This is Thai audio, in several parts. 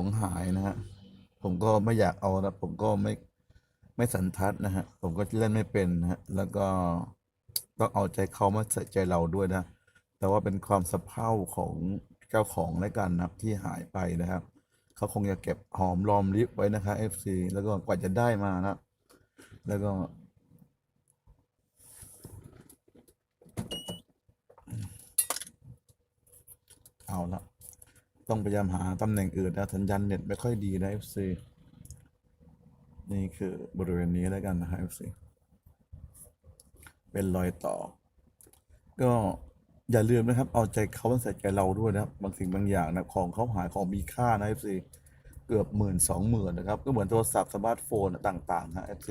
ของหายนะฮะผมก็ไม่อยากเอานะผมก็ไม่ไม่สันทัดนะฮะผมก็เล่นไม่เป็นนะฮะแล้วก็ต้องเอาใจเขามาใส่ใจเราด้วยนะ แต่ว่าเป็นความสะเพร่าของเจ้าของและกันนะครับที่หายไปนะครับเขาคงจะเก็บหอมรอมริบไว้นะคะ FC แล้วก็กว่าจะได้มานะแล้วก็เอาละ ต้องพยายามหาตำแหน่งอื่นนะสัญญาณเน็ตไม่ค่อยดีนะ FC นี่คือบริเวณนี้แล้วกันนะครับ FC เป็นรอยต่อ ก็อย่าลืมนะครับ เอาใจเขาใส่ใจเราด้วยนะครับ บางสิ่งบางอย่างนะของเขาหายของมีค่านะ FC เกือบหมื่นสองหมื่นนะครับ ก็เหมือนโทรศัพท์สมาร์ทโฟนต่างๆนะ FC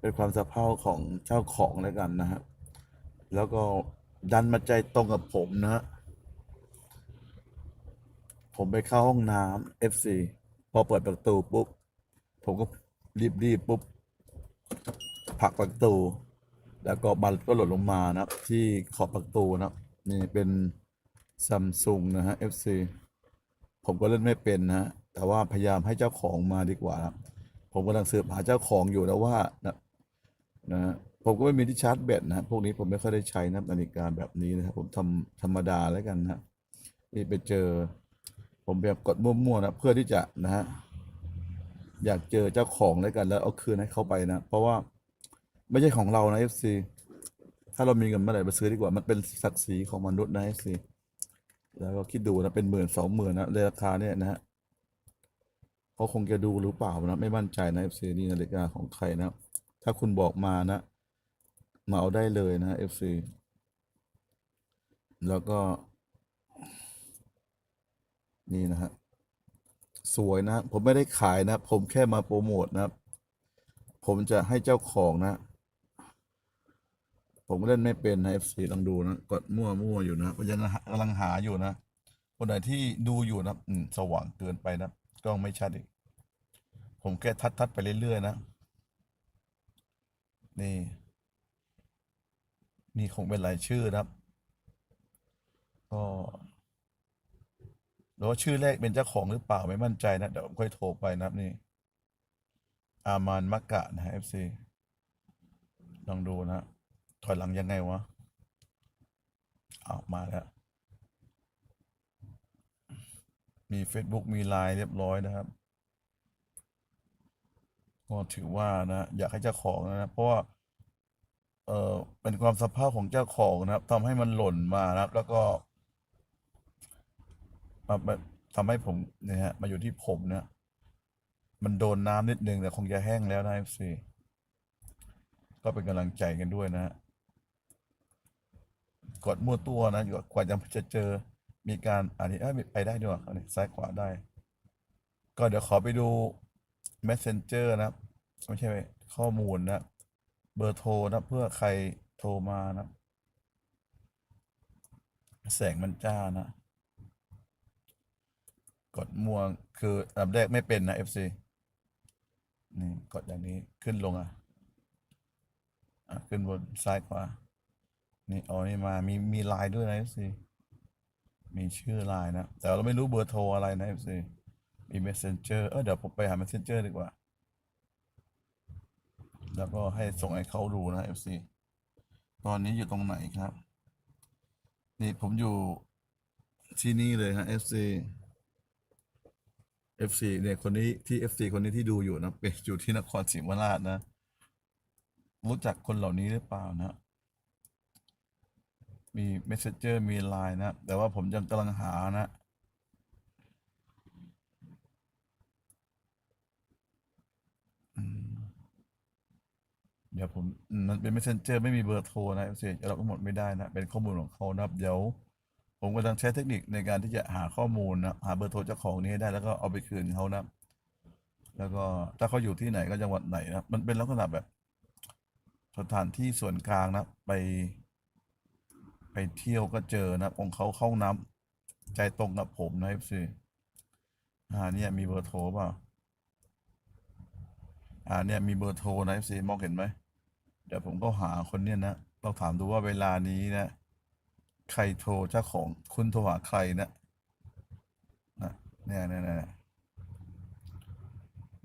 เป็นความสะเพร่าของเจ้าของแล้วกันนะฮะแล้วก็ดันมาใจตรงกับผมนะฮะ ผมไปเข้าห้องน้ำ FC พอเปิดประตูปุ๊บ ผมก็รีบรีบปุ๊บผลักประตู แล้วก็บัลก็หล่นลงมานะที่ขอบประตูนะนี่เป็นซัมซุงนะฮะ FC ผมก็เล่นไม่เป็นนะแต่ว่าพยายามให้เจ้าของมาดีกว่านะผมกำลังสืบหาเจ้าของอยู่นะว่านะนะผมก็ไม่มีที่ชาร์จแบตนะพวกนี้ผมไม่ค่อยได้ใช้นะนาฬิกาแบบนี้นะครับผมทำธรรมดาแล้วกันนะนี่ไปเจอ ผมแบบกดมั่วๆนะเพื่อที่จะนะฮะอยากเจอเจ้าของแล้วกันแล้วเอาคืนให้เขาไปนะเพราะว่าไม่ใช่ของเรานะ FC ถ้าเรามีเงินเมื่อไหร่ไปซื้อดีกว่ามันเป็นศักดิ์ศรีของมนุษย์นะ FC แล้วก็คิดดูนะเป็นหมื่นสองหมื่นนะราคาเนี่ยนะฮะเขาคงจะดูหรือเปล่านะ ไม่มั่นใจนะ FC นี่นาฬิกาของใครนะถ้าคุณบอกมานะมาเอาได้เลยนะ FC แล้วก็ นี่นะฮะสวยนะ ผมไม่ได้ขายนะ ผมแค่มาโปรโมทนะผมจะให้เจ้าของนะ ผมเล่นไม่เป็นนะ FC ลองดูนะ กดมั่วมั่วอยู่นะเพราะฉะนั้นกำลังหาอยู่นะ คนไหนที่ดูอยู่นะอืมสว่างเกินไปนะกล้องไม่ชัดอีก ผมแค่ทัดทัดไปเรื่อยๆนะ นี่ นี่คงเป็นรายชื่อนะครับก็ หรือว่าชื่อแรกเป็นเจ้าของหรือเปล่าไม่มั่นใจนะเดี๋ยวผมค่อยโทรไปนะครับนี่ อามานมักกะนะ FC ลองดูนะถอยหลังยังไงวะเอามาแล้ว มี Facebook มีไลน์เรียบร้อยนะครับก็ถือว่านะ อยากให้เจ้าของนะเพราะว่าเออเป็นความสภาพของเจ้าของนะครับทำให้มันหล่นมานะครับ แล้วก็ มามาทำให้ผมเนี่ยฮะมาอยู่ที่ผมเนี่ยมันโดนน้ำนิดนึงแต่คงจะแห้งแล้วนะ FC ก็เป็นกำลังใจกันด้วยนะฮะกดมั่วตัวนะกว่าจะจะเจอมีการอันนี้ไปได้ด้วยอันนี้ซ้ายขวาได้ ก็เดี๋ยวขอไปดู Messenger นะไม่ใช่ข้อมูลนะ เบอร์โทรนะ เพื่อใครโทรมานะ แสงมันจ้านะ กดม่วงคืออันดับแรกไม่เป็นนะ FC นี่กดอย่างนี้ขึ้นลงอะอะขึ้นบนซ้ายขวานี่อ๋อนี่มามีมีไลน์ด้วยนะ FC มีชื่อไลน์นะ แต่เราไม่รู้เบอร์โทรอะไรนะ FC มี Messenger เออเดี๋ยวผมไปหา Messenger ดีกว่า แล้วก็ให้ส่งให้เขาดูนะ FC ตอนนี้อยู่ตรงไหนครับ นี่ผมอยู่ที่นี่เลยฮะ FC FC เนี่ยคนนี้ที่ FC คนนี้ที่ดูอยู่นะเป็นอยู่ที่นครศรีธรรมราชนะ รู้จักคนเหล่านี้หรือเปล่านะ มี Messenger มี Line นะ แต่ว่าผมยังกำลังหานะเดี๋ยวผมมันเป็น Messenger ไม่มีเบอร์โทรนะ FC เราก็หมดไม่ได้นะ เป็นข้อมูลของเขานะครับ เดี๋ยว ผมกำลังใช้เทคนิคในการที่จะหาข้อมูลนะหาเบอร์โทรเจ้าของนี้ให้ได้แล้วก็เอาไปคืนเขานะ แล้วก็ถ้าเขาอยู่ที่ไหนก็จังหวัดไหนนะมันเป็นลักษณะแบบสถานที่ส่วนกลางนะ ไป ไปเที่ยวก็เจอนะองเขาเข้าห้องน้ำใจตรงกับผมนะ FC อ่าเนี่ยมีเบอร์โทรเปล่าอ่าเนี่ยมีเบอร์โทรนะ FC มองเห็นไหมเดี๋ยวผมก็หาคนเนี่ยนะเราถามดูว่าเวลานี้นะ ใครโทรเจ้าของคุณโทรหาใครนะนะเนี่ยเนี่ยเนี่ย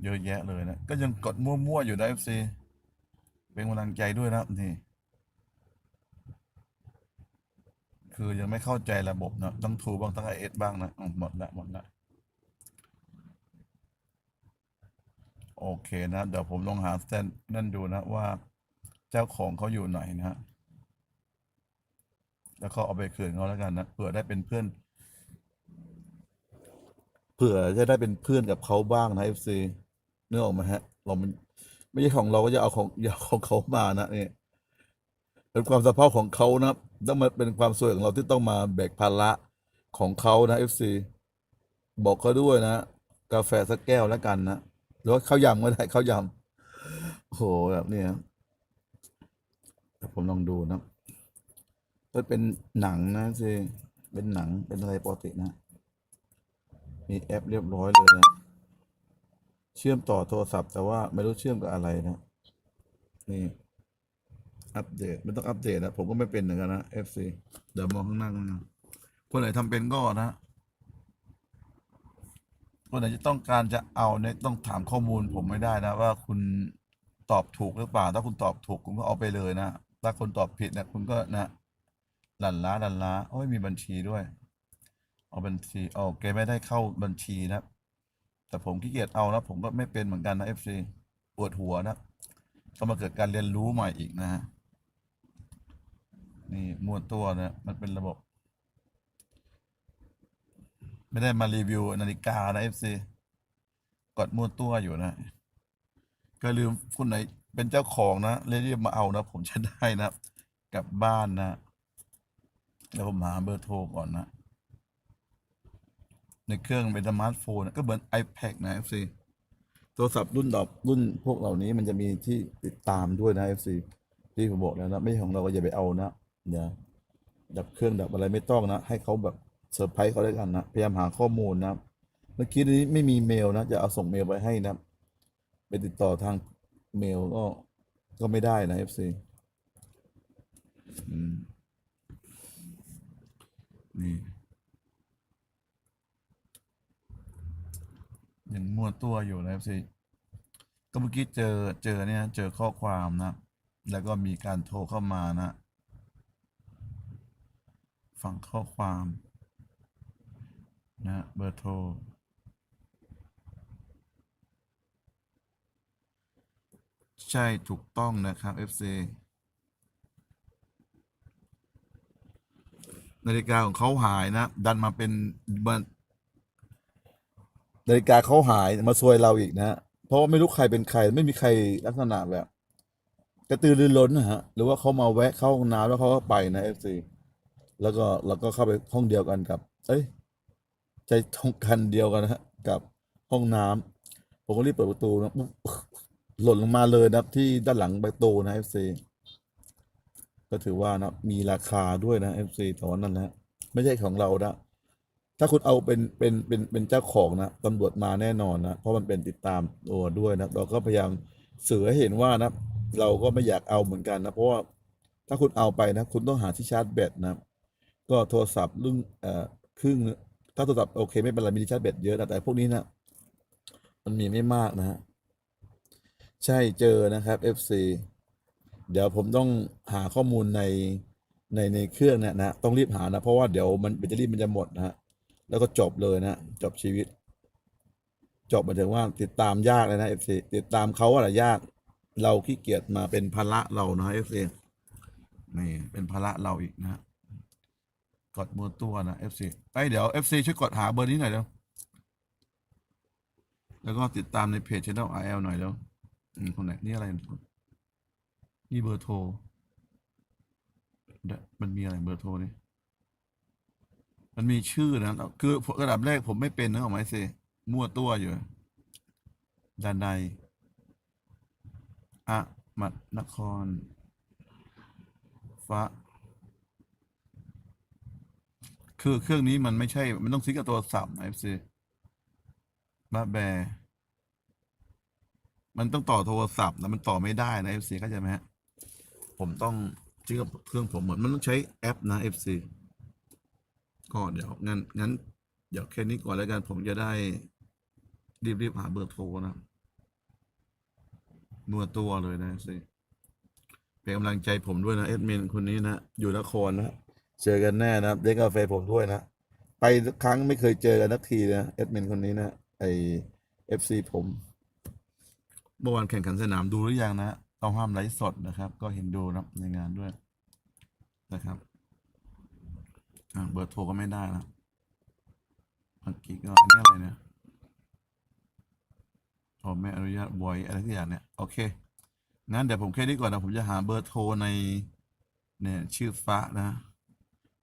เยอะแยะเลยนะ ก็ยังกดมั่วๆอยู่นะ FC เป็นกำลังใจด้วยนะนี่คือยังไม่เข้าใจระบบนะต้องทูบ้างต้องไอเอสบ้างนะหมดละหมดละโอเคนะ เดี๋ยวผมลองหาสแตนนั่นดูนะว่า เจ้าของเขาอยู่ไหนนะฮะ แล้วก็เอาไปคืนเขาแล้วกันนะเผื่อได้เป็นเพื่อน เผื่อจะได้เป็นเพื่อนกับเขาบ้างนะ FC เนื้อออกมาฮะ เรามันไม่ใช่ของเราก็จะเอาของอย่าของเขามานะนี่เป็นความสะเพาของเขานะต้องมาเป็นความสวยของเราที่ต้องมาแบกภาระของเขานะ FC บอกเขาด้วยนะกาแฟสักแก้วแล้วกันนะหรือว่าข้าวยำก็ได้ข้าวยำโอ้โหแบบนี้เดี๋ยวผมลองดูนะ มันเป็นหนังนะสิเป็นหนังเป็นอะไรปกตินะ มีแอปเรียบร้อยเลยนะเชื่อมต่อโทรศัพท์ แต่ว่าไม่รู้เชื่อมกับอะไรนะนี่อัปเดตไม่ต้องอัปเดตนะผมก็ไม่เป็นเหมือนกันนะ FC เดี๋ยวมองข้างหน้ากันนะคนไหนทำเป็นก็นะคนไหนจะต้องการจะเอาเนี่ยต้องถามข้อมูลผมไม่ได้นะ ว่าคุณตอบถูกหรือเปล่า ถ้าคุณตอบถูกคุณก็เอาไปเลยนะ ถ้าคุณตอบผิดเนี่ยคุณก็นะ หลันล้าหลันล้าโอ้ยมีบัญชีด้วย เอาบัญชีโอเคไม่ได้เข้าบัญชีนะ แต่ผมขี้เกียจเอานะผมก็ไม่เป็นเหมือนกันนะ FC ปวดหัวนะต้องมาเกิดการเรียนรู้ใหม่อีกนะฮะนี่มวลตัวนะมันเป็นระบบ ไม่ได้มารีวิวนาฬิกานะ FC กดมั่วตัวอยู่นะก็ลืมคุณไหนเป็นเจ้าของนะเรีบๆมาเอานะ ผมจะได้นะ กลับบ้านนะ แล้วผมหาเบอร์โทรก่อนนะ ในเครื่องเป็นสมาร์ทโฟนก็เหมือน iPad นะ FC โทรศัพท์รุ่นดอบรุ่นพวกเหล่านี้มันจะมีที่ติดตามด้วยนะ FC ที่ผมบอกแล้วนะ ไม่ของเราก็อย่าไปเอานะเดี๋ยดับเครื่องดับอะไรไม่ต้องนะ ให้เขาแบบเซอร์ไพรส์เขาได้กันนะพยายามหาข้อมูลนะเมื่อกี้นี้ไม่มีเมลนะ จะเอาส่งเมลไปให้นะ ไปติดต่อทางเมลก็ก็ไม่ได้นะ FC อืม นี่ยังมั่วตัวอยู่นะ FC ก็เมื่อกี้เจอเจอเนี่ย เจอข้อความนะ แล้วก็มีการโทรเข้ามานะ ฟังข้อความ นะเบอร์โทรใช่ถูกต้องนะครับ FC นาฬิกาของเขาหายนะ ดันมาเป็นบันนาฬิกาเขาหายมาซวยเราอีกนะเพราะว่าไม่รู้ใครเป็นใคร ไม่มีใครลักษณะแบบกระตือรือร้นนะฮะ หรือว่าเขามาแวะเข้าห้องน้ำแล้วเขาก็ไปนะ FC แล้วก็เราก็เข้าไปห้องเดียวกันกับ เอ้ยใจตรงกันเดียวกันนะฮะกับห้องน้ำผมก็รีบเปิดประตูนะปุ๊บหล่นลงมาเลยนะที่ด้านหลังประตูนะ FC ก็ถือว่านะมีราคาด้วยนะ FC แต่ว่านั่นแหละไม่ใช่ของเรานะถ้าคุณเอาเป็นเป็นเป็นเป็นเจ้าของนะตำรวจมาแน่นอนนะเพราะมันเป็นติดตามตัวด้วยนะเราก็พยายามสื่อให้เห็นว่านะเราก็ไม่อยากเอาเหมือนกันนะเพราะว่าถ้าคุณเอาไปนะ คุณต้องหาที่ชาร์จแบตนะก็โทรศัพท์รุ่นเอ่อครึ่งถ้าโทรศัพท์โอเคไม่เป็นไรมีที่ชาร์จแบตเยอะนะแต่พวกนี้นะมันมีไม่มากนะฮะใช่เจอนะครับ FC เดี๋ยวผมต้องหาข้อมูลในในในเครื่องเนี่ยนะต้องรีบหานะเพราะว่าเดี๋ยวมันแบตเตอรี่มันจะหมดนะฮะแล้วก็จบเลยนะจบชีวิต จบหมายถึงว่าติดตามยากเลยนะ FC ติดตามเขาอะไรยาก เราขี้เกียจมาเป็นภาระเรานะ FC นี่เป็นภาระเราอีกนะกดมือตัวนะ FC ไอเดี๋ยว FC ช่วยกดหาเบอร์นี้หน่อยเร็วแล้วก็ติดตามในเพจ Channel RL หน่อยเร็วอืมคนไหนนี่อะไร นี่เบอร์โทรเดี๋ยวมันมีอะไรเบอร์โทรนี่มันมีชื่อนะคือ ระดับแรกผมไม่เป็นนะออกไหมสิมั่วตัวอยู่ด้านในอะมัดนครฟ้าคือเครื่องนี้มันไม่ใช่ มันต้องซิงก์กับโทรศัพท์นะ FC บ้าแบ มันต้องต่อโทรศัพท์นะมันต่อไม่ได้นะ FC เข้าใจไหมฮะ ผมต้องซิงก์กับเครื่องผมเหมือนมันต้องใช้แอปนะ FC ก็เดี๋ยวงั้นงั้นเดี๋ยวแค่นี้ก่อนแล้วกันผมจะได้รีบๆหาเบอร์โทรนะนัวตัวเลยนะสิเป็นกำลังใจผมด้วยนะเอ็ดมินคนนี้นะ อยู่นครนะเจอกันแน่นะเลี้ยงกาแฟผมด้วยนะ ไปสักครั้งไม่เคยเจอกันนักทีนะเอ็ดมินคนนี้นะไอเอฟซีผม เมื่อวานแข่งขันสนามดูหรือยังนะ ต้องห้ามไลฟ์สดนะครับ ก็เห็นดูนะในงานด้วยนะครับเบอร์โทรก็ไม่ได้นะเมื่อกี้ก็อันนี้อะไรเนี่ยโอ้ไม่อนุญาตบอยอะไรที่อย่างเนี่ยโอเคงั้นเดี๋ยวผมแค่นี้ก่อนนะผมจะหาเบอร์โทรในเนี่ยชื่อฟ้านะ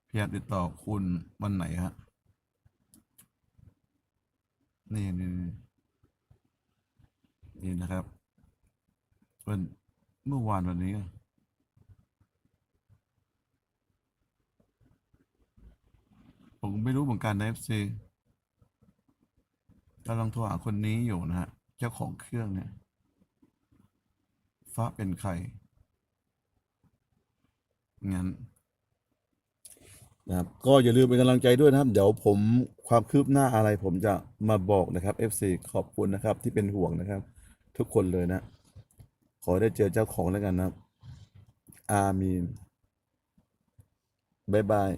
พยายามติดต่อคุณวันไหนฮะนี่นี่นี่นี่นะครับวัน เมื่อวานวันนี้ผมไม่รู้เหมือนกันนะ FC กำลังโทรหาคนนี้อยู่นะฮะ เจ้าของเครื่องเนี่ย ฟ้าเป็นใคร งั้นนะครับ ก็อย่าลืมเป็นกำลังใจด้วยนะครับ เดี๋ยวผมความคืบหน้าอะไรผมจะมาบอกนะครับ FC ขอบคุณนะครับที่เป็นห่วงนะครับ ทุกคนเลยนะ ขอได้เจอเจ้าของแล้วกันนะครับ อามีน บ๊ายบาย